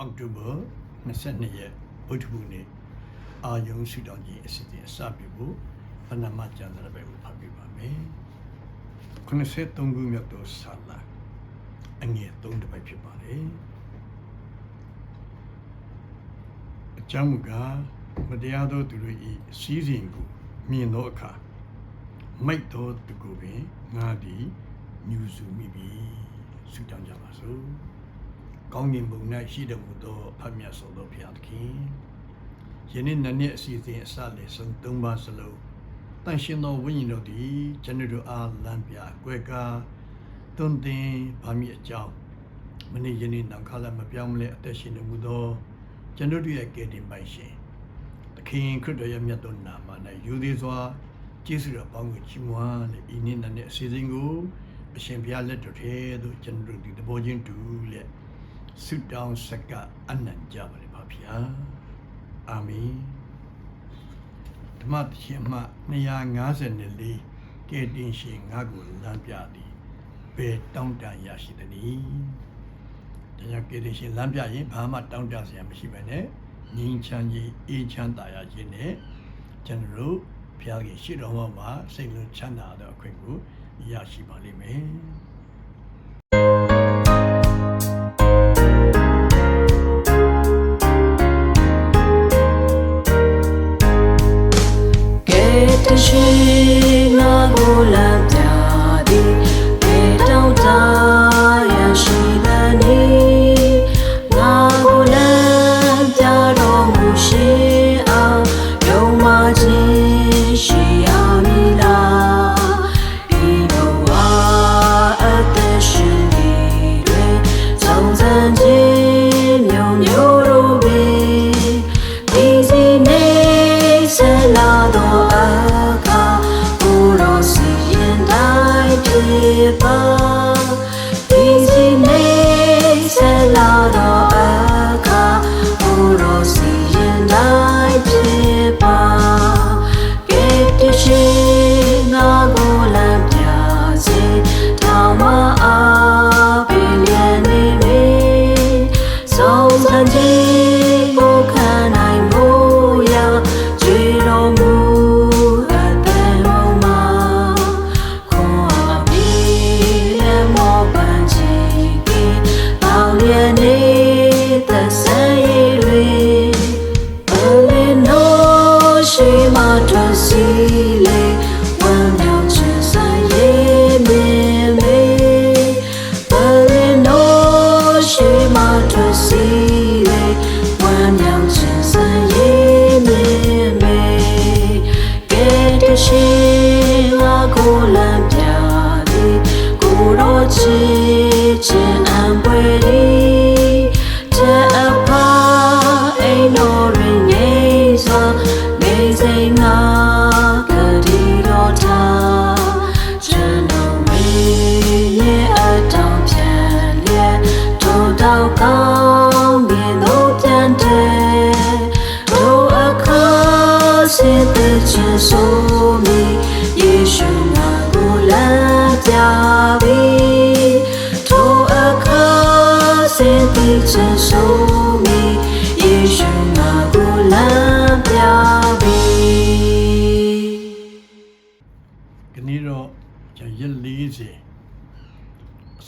အောက်တိုဘာ22ရက်ဗုဒ္ဓဘုနေ့အာယုံစုတောင်းကြီးအစီအစဉ်အစပြုဖို့ပဏာမကျမ်းစာပဲကိုဖတ်ပြပါမယ်93ခုမြောက်သောဆာလာအငယ်3တစ်ပိုက်ဖြစ်ပါလေအကြောင်းမူကားမတရားသောသူတို့၏အစည်းစိမ်ကိုမြင်သောအခါမိတ်သောသူကိုပင်ငါသည်ညူစုမိပြီဆုတောင်းကြပါစို့ ကောင်းကင်ဘုံ၌ရှိတော်မူသောဖတ်မြတ်ဆုံးသောဘုရားသခင်ယနေ့နနေ့အစီအစဉ်အစလေးဆုံး၃ပါးစလုံးတန်ရှင်သောဝိညာဉ်တော်သည်ကျွန်တော်တို့အားလမ်းပြကွယ်ကာတွင်တင်ပါမည်အကြောင်းမနေ့ယနေ့နောက်ခါလည်းမပြောင်းမလဲအသက်ရှင်နေမှုသောကျွန်တော်တို့ရဲ့ကယ်တင်ပိုင်ရှင်သခင်ခရစ်တော်ရဲ့မြတ်သောနာမ၌ယူသည်စွာကျေးဇူးတော်ပေါင်းကိုချီးမွမ်းလေဤနေ့နနေ့အစီအစဉ်ကိုအရှင်ဘုရားလက်တော်ထဲသို့ကျွန်တော်တို့ဒီတဘောချင်းတူလျက် ဆုတောင်းစကအနံ့ကြပါလေပါဗျာအာမင်ဓမ္မတရှင်မှ254ကဲတင်ရှင်ငါကိုလမ်းပြသည်ဘယ်တောင်းတရရှိသနည်းဒါကြောင့်ကဲတင်ရှင်လမ်းပြရင်ဘာမှတောင်းတစရာမရှိပဲနဲ့ငြိမ်းချမ်းကြီးအေးချမ်းသာရခြင်းနဲ့ကျွန်တော်တို့ဘုရားကြီးရှိတော်မှာစိတ်လုံးချမ်းသာတဲ့အခွင့်ကိုရရှိပါလိမ့်မယ် တရှိ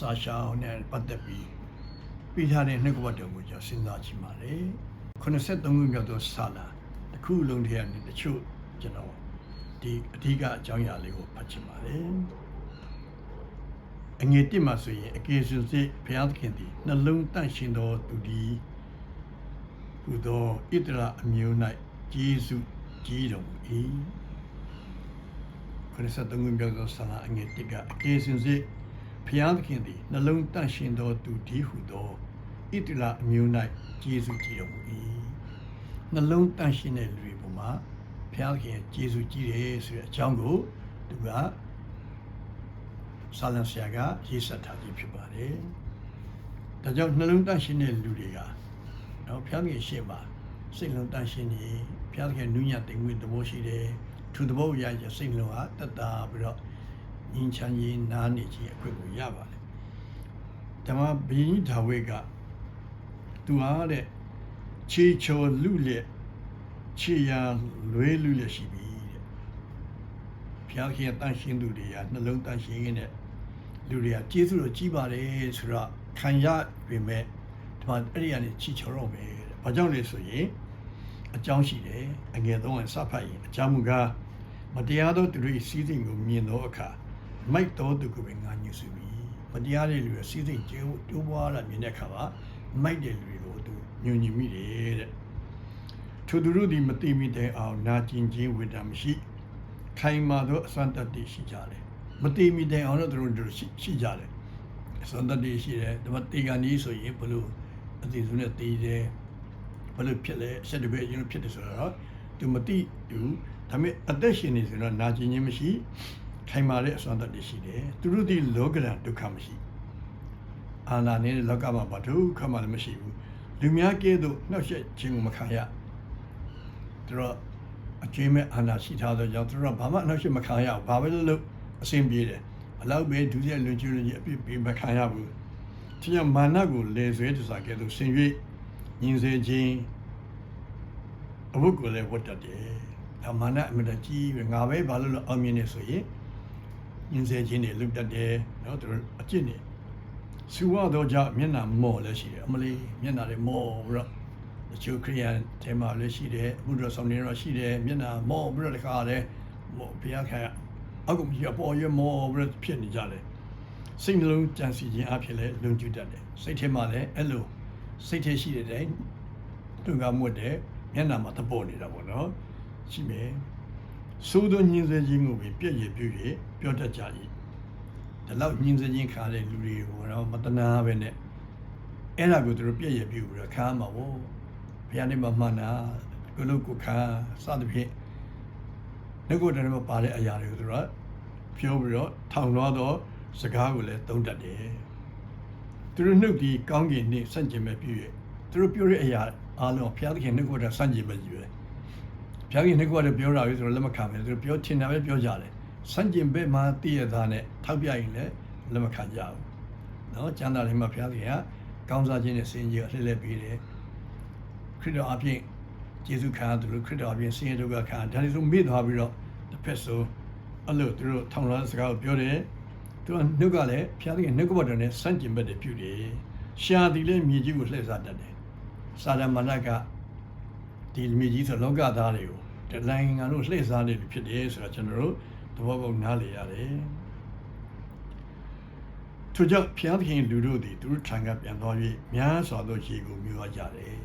စာရှောင်းနဲ့ပတ်သက်ပြီးပြီးထားတဲ့နှစ်ကပတ်တော်ကိုကျွန်တော်စဉ်းစားကြည့်ပါလေ83ခုမြောက်သောဆာလာတစ်ခုလုံးထဲကနေတချို့ကျွန်တော်ဒီအဓိကအကြောင်းအရာလေးကိုဖတ်ချင်ပါလေအငယ်တစ်မှာဆိုရင်အကေစုစိဘုရားသခင်သည်နှလုံးတန့်ရှင်သောသူသည်ဟူသောဣတရာအမျိုး၌ဂျေစုကြီးတော်မူ၏83ခုမြောက်သောဆာလာအငယ်တစ်ကအကေစုစိ ဘုရားသခင်သည်နှလုံးတန့်ရှင်သောသူဒီဟူသောဣတရာအမျိုး၌ဂျေစုကြီးတော်မူ၏နှလုံးတန့်ရှင်တဲ့လူတွေပေါ်မှာဘုရားသခင်ရဲ့ဂျေစုကြီးတယ်ဆိုတဲ့အကြောင်းကိုသူကဆာလန်ဆရာကရေးဆက်ထားခြင်းဖြစ်ပါတယ်။ဒါကြောင့်နှလုံးတန့်ရှင်းတဲ့လူတွေကနော်ဘုရားငယ်ရှင်းပါစိတ်လုံးတန့်ရှင်းနေဘုရားငယ်နုညတ်တင်ဝင်သဘောရှိတယ်။သူသဘောရရစိတ်လုံးဟာတတ်တာပြီးတော့ ငြင်းချမ်းရေးနားနေခြင်းအခွင့်ကိုရပါတယ်။ဓမ္မဘီဒါဝိကသူဟာတဲ့ခြေချော်လူလက်ခြေရာလွဲလူလက်ရှိပြီတဲ့ဘုရားခင်တန်ရှင်းသူတွေကနှလုံးတန်ရှင်းရင်းနဲ့လူတွေကကျေးဇူးတော်ကြီးပါတယ်ဆိုတော့ခံရပေမဲ့ဒီမှာအဲ့ဒီကနေချီချော်တော့မယ်တဲ့ဘာကြောင့်လဲဆိုရင်အကြောင်းရှိတယ်အငယ်သုံးကစဖတ်ရင်အကြောင်းမူကားမတရားသောသူတို့၏စီးစိမ်ကိုမြင်သောအခါ မိုက်တော်သူကိုပဲငါညှို့စုပြီမတရားတဲ့လူရဲ့စီးစိမ်ကျိုးတိုးပွားလာမြင်တဲ့အခါမှာမိုက်တဲ့လူတွေကိုသူညှို့ညင်မိတယ်တဲ့ထိုသူတို့သည်မတိမိတဲ့အောင်နာကျင်ခြင်းဝိတ္တမရှိခိုင်မာသောအစံတတ်တည်ရှိကြတယ်မတိမိတဲ့အောင်တော့သူတို့ရှိရှိကြတယ်အစံတတ်တည်ရှိတယ်ဒါမှတေကန်ကြီးဆိုရင်ဘလို့အသေးစုံနဲ့တေးတယ်ဘာလို့ဖြစ်လဲဆက်တပည့်ရင်ဖြစ်တယ်ဆိုတော့သူမသိဘူးဒါပေမဲ့အသက်ရှင်နေဆိုတော့နာကျင်ခြင်းမရှိ ခိုင်မာတဲ့အစွမ်းတတ်တွေရှိတယ်သူတို့ဒီလောကရန်ဒုက္ခမရှိအာနာနေတဲ့လောကမှာဘာဒုက္ခမှလည်းမရှိဘူးလူများကဲသို့နှောက်ယှက်ခြင်းကိုမခံရသူတို့အကျိမဲ့အာနာရှိထားသောကြောင့်သူတို့ကဘာမှနှောက်ယှက်မခံရဘူးဘာပဲလုပ်လို့အဆင်ပြေတယ်ဘလောက်ပဲဒုစရိုက်လွန်ကျူးလွန်ကြီးအပြစ်ပေးမခံရဘူးဒီကမာနကိုလေဆွဲတစားကဲသို့ဆင်၍ညင်စေခြင်းအဝတ်ကိုလည်းဝတ်တတ်တယ်ဒါမာနအမြဲတမ်းကြီးပဲငါပဲဘာလို့လဲအောင်မြင်နေဆိုရင် ညင်စေခြင်းတွေလုပ်တတ်တယ်နော်သူတို့အကျင့်တွေစူဝတော့ကြောင့်မျက်နှာမော်လည်းရှိတယ်အမလေးမျက်နှာတွေမော်ပြီးတော့တချို့ခရိယန်တဲမှာလည်းရှိတယ်ဘုရားဆောင်နေတော့ရှိတယ်မျက်နှာမော်ပြီးတော့တခါလည်းမော်ဘုရားခံအောက်ကမရှိအပေါ်ရမော်ပြီးတော့ဖြစ်နေကြတယ်စိတ်နှလုံးကြံစီခြင်းအဖြစ်လည်းလုံကျူတတ်တယ်စိတ်ထဲမှာလည်းအဲ့လိုစိတ်ထဲရှိတဲ့တိုင်းသူကမွတ်တဲ့မျက်နှာမှာသပေါ်နေတာပေါ့နော်ရှိမယ် သို့သောညင်စေခြင်းကိုပဲပြည့်ရပြည့်ရပြောတတ်ကြ၏ဒီလောက်ညင်စေခြင်းခါတဲ့လူတွေကိုတော့မတနာပဲနဲ့အဲ့ဒါကိုသူတို့ပြည့်ရပြည့်ပြီးတော့ခါမှာဗောဘုရားနေမှာမှန်တာကိုလို့ကိုခါစသဖြင့်ငကိုတည်းမှာပါတဲ့အရာတွေကိုသူတို့ပြောပြီးတော့ထောင်လွှားသောစကားကိုလည်းသုံးတတ်တယ်သူတို့နှုတ်ဒီကောင်းကင်နှင့်ဆန့်ကျင်မဲ့ပြည့်ရသူတို့ပြောတဲ့အရာအားလုံးဘုရားသခင်နှုတ်ကိုယ်တော်ဆန့်ကျင်မဲ့ကြီးပဲ ဘုရားကြီးနှစ်ခုကတော့ပြောတာပဲဆိုတော့လက်မခံဘူးသူပြောချင်တာပဲပြောကြတယ်ဆန့်ကျင်ဘက်မှာတည့်ရသားနဲ့ထောက်ပြရင်လည်းလက်မခံကြဘူးနော်ကျမ်းစာထဲမှာဘုရားကြီးကကောင်းစားခြင်းနဲ့စင်ကြီးကိုလှည့်လှည့်ပေးတယ်ခရစ်တော်အပြင်ယေရှုခံရသူလို့ခရစ်တော်အပြင်ဆင်းရဲဒုက္ခခံဒါတွေဆိုမေ့သွားပြီးတော့တစ်ဖက်ဆိုအဲ့လိုသူတို့ထောင်လွှားစကားကိုပြောတယ်သူကနှုတ်ကလည်းဘုရားကြီးနှုတ်ကပတ်တော်နဲ့ဆန့်ကျင်ဘက်တွေပြုတယ်ရှာသည်လည်းမြေကြီးကိုလှည့်စားတတ်တယ်စာရမဏက ဒီမြေကြီးဆိုလောကသားတွေကိုဒီနိုင်ငံတို့လှည့်စားနေပြီဖြစ်တယ်ဆိုတော့ကျွန်တော်တို့သဘောပေါက်နားလည်ရတယ်။ထို့ကြောင့်ဖျားသခင်လူတို့သည်သူတို့ထံကပြန်သွား၍များစွာသောရေကိုမြှောကြတယ်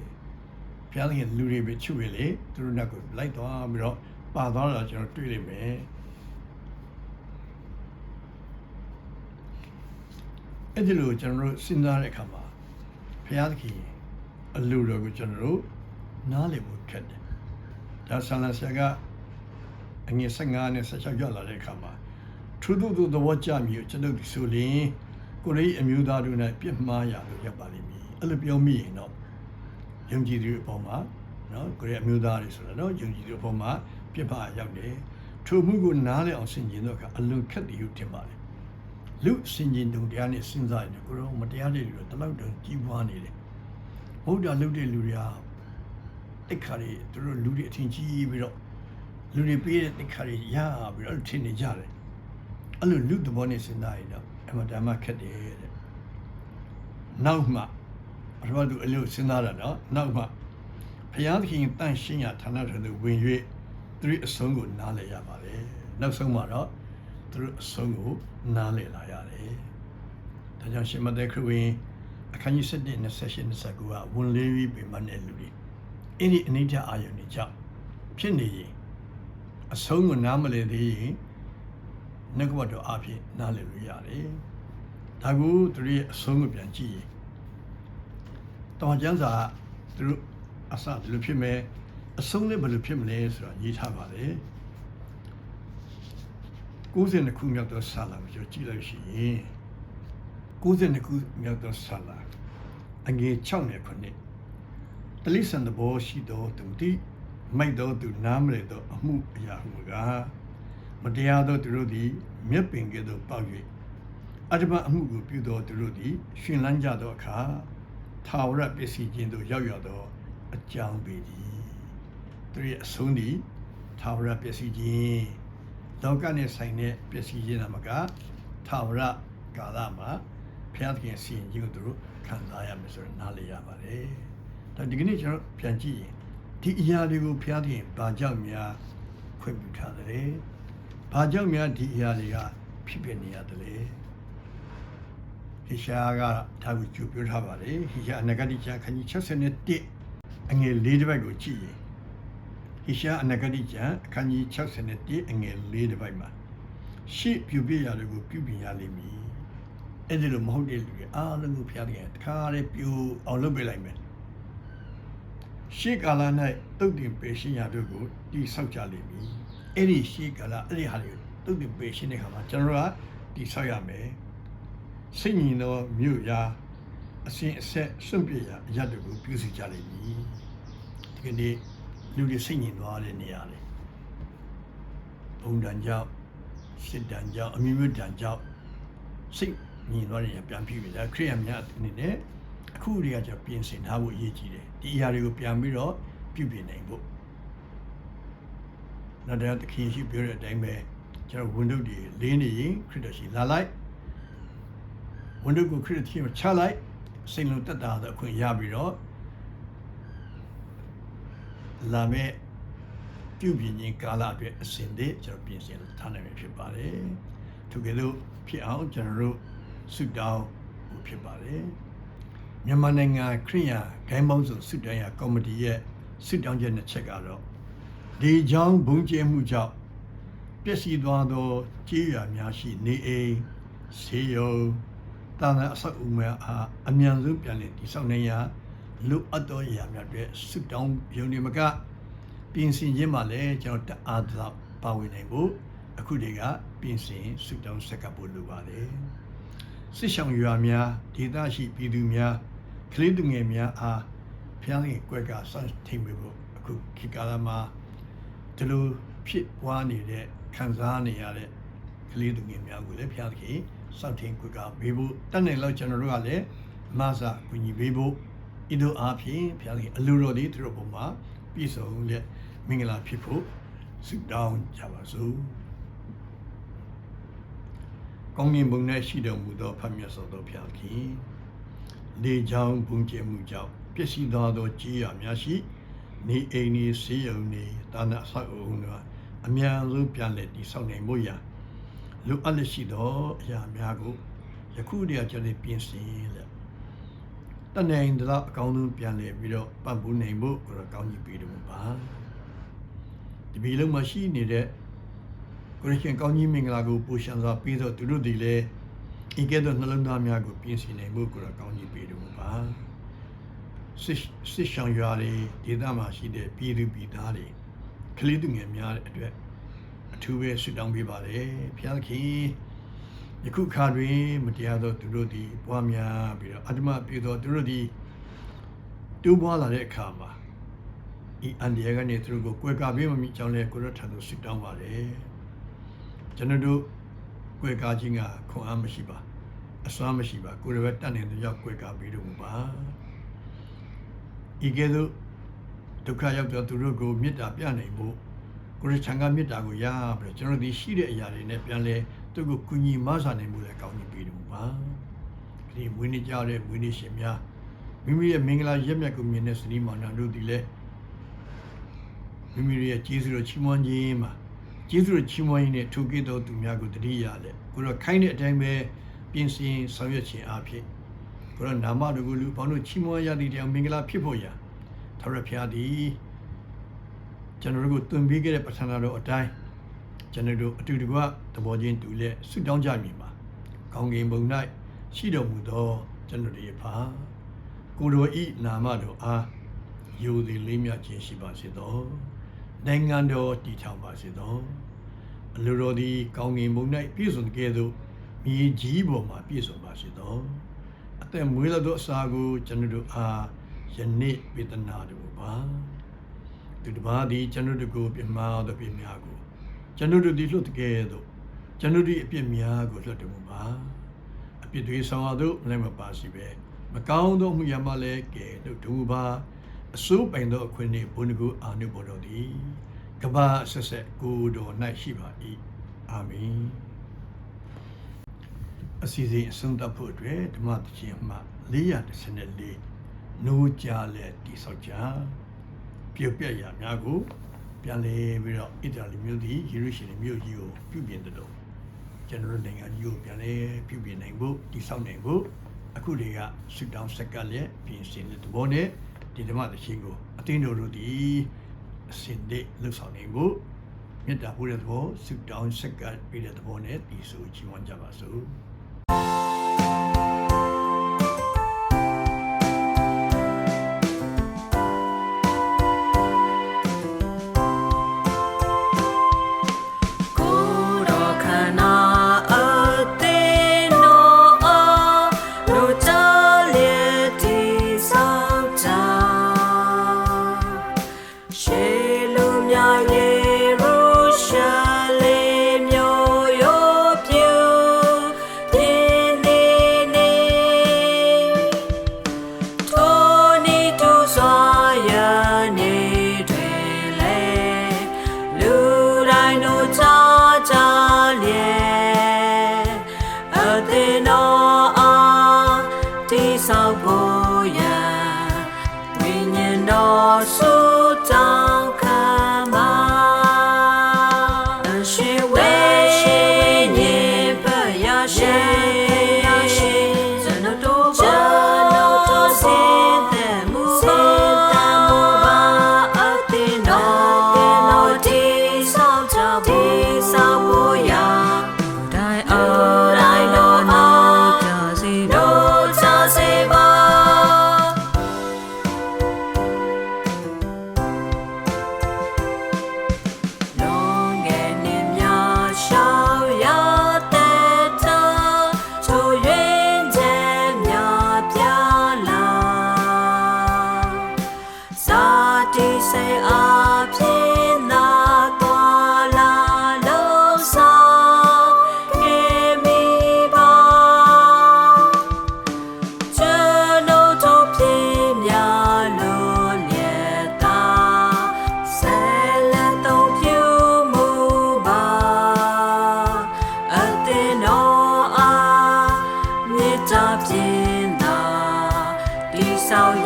။ဖျားသခင်လူတွေပဲချွေလေသူတို့နောက်ကိုလိုက်သွားပြီးတော့ပါသွားတာကျွန်တော်တွေ့လိမ့်မယ်။အဲ့ဒီလိုကျွန်တော်တို့စဉ်းစားတဲ့အခါမှာဖျားသခင်အလူတော်ကိုကျွန်တော်တို့ နားလည်ဖို့ခက်တယ်။ဒါဆန္ဒဆရာကအငယ်15နဲ့16ရောက်လာတဲ့အခါမှာထူးထူးသောသဘောကြမြည်ကိုကျွန်ုပ်ဒီဆိုရင်ကိုရိအမျိုးသားတို့နဲ့ပြစ်မှားရလို့ရပ်ပါလိမ့်မည်။အဲ့လိုပြောမိရင်တော့ယုံကြည်သူအပေါ်မှာနော်ကိုရိအမျိုးသားတွေဆိုတော့နော်ယုံကြည်သူအပေါ်မှာပြစ်မှားရောက်တယ်။ထိုမှုကိုနားလည်အောင်ဆင်ခြင်တော့အခါအလွန်ခက်တယ်ဟုထင်ပါလေ။လူဆင်ခြင်တုံတရားနဲ့စဉ်းစားရင်ကိုရောမတရားတဲ့လူတွေတလောက်တုံကြီးပွားနေတယ်။ဘုရားလုပ်တဲ့လူတွေက တိတ်ခါတွေသူတို့လူတွေအထင်ကြီးပြီးတော့လူတွေပေးတဲ့တိတ်ခါတွေရပြီးတော့ထင်နေကြတယ်အဲ့လိုလူသဘောနဲ့စဉ်းစားရတော့အမှန်တမ်းခက်တယ်တဲ့နောက်မှပထမသူအလို့စဉ်းစားတာနော်နောက်မှဘုရားသခင်တန့်ရှင်းရဌာနတော်သူဝင်၍သူတို့အဆုံးကိုနားလည်ရပါတယ်နောက်ဆုံးမှတော့သူတို့အဆုံးကိုနားလည်လာရတယ်ဒါကြောင့်ရှင်မသက်ခရစ်ဝင်အခန်းကြီး7 28 29ကဝန်လေးပြီးပြမတဲ့လူတွေ အဲ့ဒီအနိဋ္ဌအာယုန်တွေကြောင့်ဖြစ်နေရင်အဆုံးကိုနားမလည်သေးရင်နှုတ်ကပတ်တော်အဖြစ်နားလည်လို့ရတယ်။ဒါကိုသူတို့ရဲ့အဆုံးကိုပြန်ကြည့်ရင်တော်ကျမ်းစာသူတို့အစဘယ်လိုဖြစ်မယ်အဆုံးလည်းဘယ်လိုဖြစ်မလဲဆိုတော့ရေးထားပါလေ။90ခုမြောက်သောဆာလာကိုကျွန်တော်ကြည့်လိုက်ရှိရင်90ခုမြောက်သောဆာလာအငယ်6နဲ့9 တလိษံသဘောရှိသောသူတိမိုက်သောသူနားမလည်သောအမှုအရာဟုကမတရားသောသူတို့သည်မြက်ပင်ကဲ့သို့ပေါက်၍အတ္တမအမှုကိုပြုသောသူတို့သည်ရှင်လန်းကြသောအခါထာဝရပစ္စည်းချင်းတို့ရောက်ရသောအကြောင်းပေသည်သူရဲ့အဆုံးဒီထာဝရပစ္စည်းချင်းလောကနဲ့ဆိုင်တဲ့ပစ္စည်းချင်းနာမကထာဝရကာလမှာဘုရားသခင်စီရင်ခြင်းကိုသူတို့ခံစားရမယ်ဆိုတော့နားလည်ရပါတယ် ဒါဒီကနေ့ကျွန်တော်ပြန်ကြည့်ရင်ဒီအရာတွေကိုဘုရားသခင်ဘာကြောင့်များခွင့်ပြုထားသလဲဘာကြောင့်များဒီအရာတွေကဖြစ်ပြနေရတယ်လဲဟိရှာကဒါကိုကြိုပြောထားပါတယ်ဟိရှာအနဂတိကျမ်းခန်းကြီး61အငယ်၄တစ်ပိုက်ကိုကြည့်ရင်ဟိရှာအနဂတိကျမ်းအခန်းကြီး61အငယ်၄တစ်ပိုက်မှာရှေ့ပြုပြရတဲ့ကိုပြုပြင်ရလိမ့်မည်အဲ့ဒီလိုမဟုတ်တဲ့လူတွေအားလုံးကိုဖျားတယ်တခါတည်းပြိုအောင်လုပ်ပေးလိုက်မယ် ရှေ့ကာလ၌တုတ်တင်ပေရှင်းရတို့ကိုတိဆောက်ကြလိမ့်မည်အဲ့ဒီရှေ့ကာလအဲ့ဒီဟာတွေတုတ်တင်ပေရှင်းတဲ့ခါမှာကျွန်တော်တို့ကတိဆောက်ရမယ်စိတ်ညင်သောမြို့ရာအစဉ်အဆက်စွန့်ပြရာအရတ်တို့ကိုပြုစုကြလိမ့်မည်ဒီကနေ့လူတွေစိတ်ညင်သွားတဲ့နေရာလေဘုံတန်ကြောင့်စစ်တန်ကြောင့်အမျိုးမျိုးတန်ကြောင့်စိတ်ညင်သွားတဲ့နေရာပြန်ပြီးပြီဒါခရိယံများအနေနဲ့ အခုတွေကကျပြင်ဆင်ထားဖို့အရေးကြီးတယ်ဒီအရာတွေကိုပြန်ပြီးတော့ပြုပြင်နိုင်ဖို့နောက်တော့သခင်ရှိပြောတဲ့အတိုင်းပဲကျွန်တော်ဝန်ထုတ်တွေလေးနေရင်ခရစ်တော်ရှိလာလိုက်ဝန်တို့ကိုခရစ်တီမှာချလိုက်စိတ်လုံးတက်တာတဲ့အခွင့်ရပြီးတော့လာမဲ့ပြုပြင်ခြင်းကာလအတွက်အစဉ်တည်းကျွန်တော်ပြင်ဆင်ထားနိုင်မှာဖြစ်ပါတယ်။သူကလေးဖြစ်အောင်ကျွန်တော်တို့ဆုတောင်းဖို့ဖြစ်ပါတယ်။ မြန်မာနိုင်ငံခရိယာဂိုင်းပေါင်းစုံဆုတောင်းရကော်မတီရဲ့ဆုတောင်းချက်နှစ်ချက်ကတော့ဒီကြောင့်ဘုံကျဲမှုကြောင့်ပျက်စီးသွားသောကြေးရွာများရှိနေအိမ်ဆေးရုံတာနာအဆောက်အဦများအားအမြန်ဆုံးပြန်လည်တည်ဆောက်နိုင်ရာလူအပ်သောအရာများအတွက်ဆုတောင်းယုံနေမကပြင်ဆင်ခြင်းမှာလည်းကျွန်တော်တအားတော့ပါဝင်နိုင်ဖို့အခုတည်းကပြင်ဆင်ဆုတောင်းဆက်ကပ်ဖို့လိုပါတယ်စစ်ဆောင်ရွာများဒေသရှိပြည်သူများ ကလေးသူငယ်များအားဖျားခင်ကွက်ကစမ်းထိန်ပေးဖို့အခုခေတ်ကာလမှာဒီလိုဖြစ်ပွားနေတဲ့ခံစားနေရတဲ့ကလေးသူငယ်များကိုလည်းဖျားသခင်စောင့်ထင်းကွက်ကပေးဖို့တတ်နိုင်လို့ကျွန်တော်တို့ကလည်းမဆာကူညီပေးဖို့ဤသို့အားဖြင့်ဖျားသခင်အလိုတော်ဒီသူတို့ပုံမှာပြည့်စုံတဲ့မင်္ဂလာဖြစ်ဖို့ဆုတောင်းကြပါစို့ကောင်းကင်ဘုံ၌ရှိတော်မူသောဖတ်မြတ်စွာသောဖျားသခင် လေချောင်းဘုံကျဲမှုကြောင့်ပျက်စီးသွားသောကြေးရများရှိနေအိမ်ဤဆေးရုံဤတာနာဆောက်အုံတို့အများဆုံးပြန်လည်တည်ဆောက်နိုင်ဖို့ရာလိုအပ်လက်ရှိသောအရာများကိုယခုတည်းကကျွန်တော်ပြင်ဆင်လက်တန်နိုင်တော့အကောင်းဆုံးပြန်လည်ပြီးတော့ပတ်ဖို့နိုင်ဖို့ကိုတော့ကောင်းကြီးပေးတယ်ပါဒီပြည်လုံးမှာရှိနေတဲ့ကိုရရှင်ကောင်းကြီးမင်္ဂလာကိုပူရှံစွာပြီးတော့သူတို့ဒီလေ ဤကဲ့သို့နှလုံးသားများကိုပြင်ဆင်နိုင်ဖို့ကိုတော့ကောင်းကြီးပေးတယ်ပါစစ်စစ်ဆောင်ရွာတွေဒေသမှာရှိတဲ့ပြည်သူပြည်သားတွေကလေးသူငယ်များတဲ့အတွက်အထူးပဲဆုတောင်းပေးပါတယ်ဘုရားသခင်ယခုခါတွင်မတရားသောသူတို့သည်ပွားများပြီးတော့အတ္တမပြေသောသူတို့သည်တူးပွားလာတဲ့အခါမှာဤအန်ဒီယာကနေသူတို့ကိုကွယ်ကာပေးမမိကြောင်းလဲကိုရထံသို့ဆုတောင်းပါတယ်ကျွန်တော်တို့ကွယ်ကာခြင်းကခွန်အားမရှိပါ အစွမ်းမရှိပါကိုယ်ရပဲတတ်နေတဲ့ရောက်ကွယ်ကာပေးလို့ပါဤကဲ့သို့ဒုက္ခရောက်သောသူတို့ကိုမေတ္တာပြနိုင်ဖို့ကိုရချံကမေတ္တာကိုရပြီးတော့ကျွန်တော်ဒီရှိတဲ့အရာတွေနဲ့ပြန်လဲသူ့ကိုကုညီမဆာနိုင်မှုလည်းကောင်းကြီးပေးတယ်ပါဒီမွေးနေ့ကြတဲ့မွေးနေ့ရှင်များမိမိရဲ့မင်္ဂလာရက်မြတ်ကိုမြင်တဲ့စနီးမောင်နှံတို့ဒီလဲမိမိရဲ့ကျေးဇူးတော်ချီးမွမ်းခြင်းမှာကျေးဇူးတော်ချီးမွမ်းခြင်းနဲ့ထိုကိတော်သူများကိုတတိယလဲကိုတော့ခိုင်းတဲ့အတိုင်းပဲ ပြင်ဆင်ဆောင်ရွက်ခြင်းအဖြစ်ကိုတော့နာမတော်ကိုလူပေါင်းတို့ချီးမွမ်းရသည့်တရားမင်္ဂလာဖြစ်ဖို့ရာထာဝရဘုရားသည်ကျွန်တော်တို့ကိုတွင်ပေးခဲ့တဲ့ပဋ္ဌာန်းတော်အတိုင်းကျွန်တော်တို့အတူတကွသဘောချင်းတူလက်ဆုတောင်းကြမည်မှာကောင်းကင်ဘုံ၌ရှိတော်မူသောကျွန်တော်တို့ရဲ့ဖာကိုယ်တော်ဤနာမတော်အားယိုသည်လေးမြတ်ခြင်းရှိပါစေသောနိုင်ငံတော်တည်ထောင်ပါစေသောအလိုတော်သည်ကောင်းကင်ဘုံ၌ပြည့်စုံကဲ့သို့ မြေကြီးပေါ်မှာပြည့်စုံပါစေသောအသက်မွေးလာသောအစာကိုကျွန်တော်တို့အားယနေ့ဝေဒနာတော်ပါသူတစ်ပါးသည်ကျွန်တော်တို့ကိုပြမာသောပြများကိုကျွန်တော်တို့သည်လွတ်တကယ်သို့ကျွန်တော်တို့၏အပြစ်များကိုလွတ်တော်မူပါအပြစ်တွေဆောင်ရသောလည်းမပါစီပဲမကောင်းသောမှုရမှလည်းကဲလို့ဒုဘာအစိုးပိုင်သောအခွင့်နှင့်ဘုန်းကူအာနုဘော်တော်သည်ကမ္ဘာအဆက်ဆက်ကိုယ်တော်၌ရှိပါ၏အာမင် အစီအစဉ်အဆုံးသတ်ဖို့အတွက်ဓမ္မသခြင်းမှ414နိုးကြလဲတိဆောက်ကြပြုတ်ပြက်ရများကိုပြန်လဲပြီးတော့အစ္စရာလမြို့သည်ယေရုရှလင်မြို့ကြီးကိုပြုပြင်တယ်လို့ကျွန်တော်တို့နိုင်ငံကြီးကိုပြန်လဲပြုပြင်နိုင်ဖို့တိဆောက်နိုင်ဖို့အခုတွေကဆူတောင်းဆက်ကလည်းပြင်ဆင်တဲ့သဘောနဲ့ဒီဓမ္မသခြင်းကိုအသင်းတော်တို့ဒီအစဉ်တည်းလှုပ်ဆောင်နိုင်ဖို့မေတ္တာပို့တဲ့သဘောဆူတောင်းဆက်ကပြတဲ့သဘောနဲ့ဒီဆိုချီးမွမ်းကြပါစို့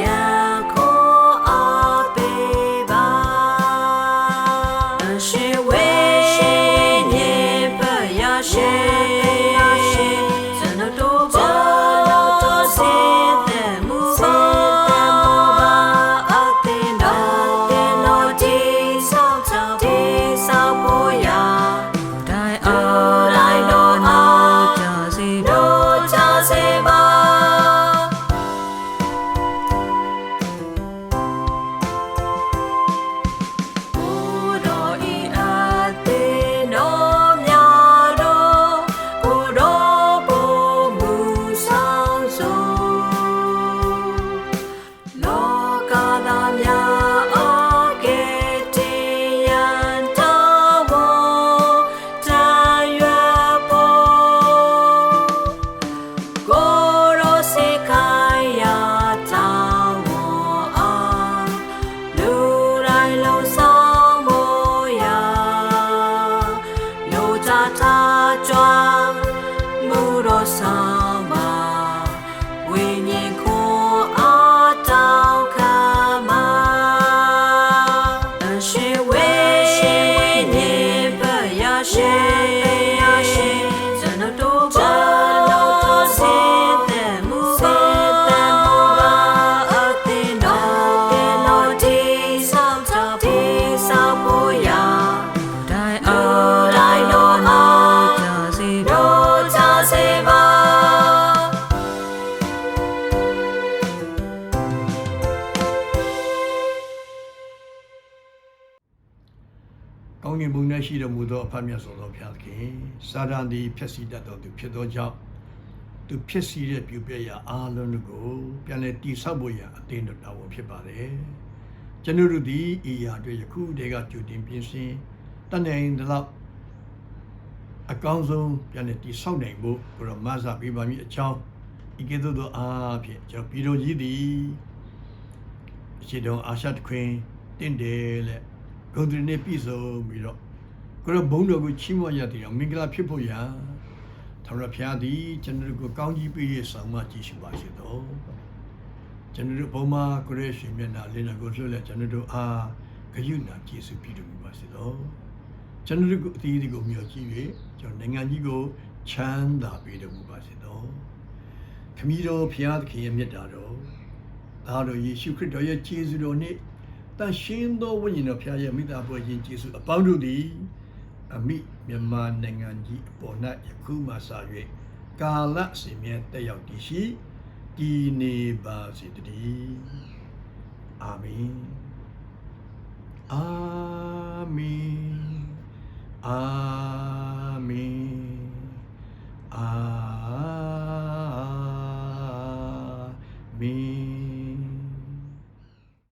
ဆော စာရန်သည်ဖြစ်စီတတ်သောသူဖြစ်သောကြောင့်သူဖြစ်စီတဲ့ပြုပြရာအားလုံးတို့ကိုပြန်လည်တည်ဆောက်ဖို့ရာအသင်းတော်တာဝန်ဖြစ်ပါတယ်ကျွန်တော်တို့သည်ဤရာတွေယခုတည်းကကြိုတင်ပြင်ဆင်တတ်နိုင်သလောက်အကောင်းဆုံးပြန်လည်တည်ဆောက်နိုင်ဖို့ကိုရောမဆာပေးပါမည်အကြောင်းဤကဲ့သို့သောအားဖြင့်ကျွန်တော်ပြည်တော်ကြီးသည်အရှိတော်အာရှတခွင်တင့်တယ်လက်ဂုဏ်တွေနဲ့ပြည့်စုံပြီးတော့ ကိုယ်ဘုံတော်ကိုချီးမွမ်းရတဲ့မင်္ဂလာဖြစ်ဖို့ရာထာဝရဘုရားသည်ကျွန်တော်တို့ကိုကောင်းကြီးပေးရဆောင်မကြည့်ရှုပါစေတော့ကျွန်တော်တို့ဘုံမှာကိုရဲရှင်မျက်နှာလင်းတော်ကိုလွှတ်လက်ကျွန်တော်တို့အားဂရုဏာကျေးဇူးပြုတော်မူပါစေတော့ကျွန်တော်တို့ကိုအသီးသီးကိုမျှော်ကြည့်၍ကျွန်တော်နိုင်ငံကြီးကိုချမ်းသာပေးတော်မူပါစေတော့ခမည်းတော်ဖျားသခင်ရဲ့မြတ်တာတော်သားတော်ယေရှုခရစ်တော်ရဲ့ကျေးဇူးတော်နှင့်တန်ရှင်းသောဝိညာဉ်တော်ဖျားရဲ့မိသားပွဲချင်းကျေးဇူးအပေါင်းတို့သည် အမိမြန်မာနိုင်ငံကြီးပေါ်၌ယခုမှစ၍ကာလစီမြဲတက်ရောက်တည်ရှိတည်နေပါစေတည်းအာမင်အာမင်အာမင်အာမင်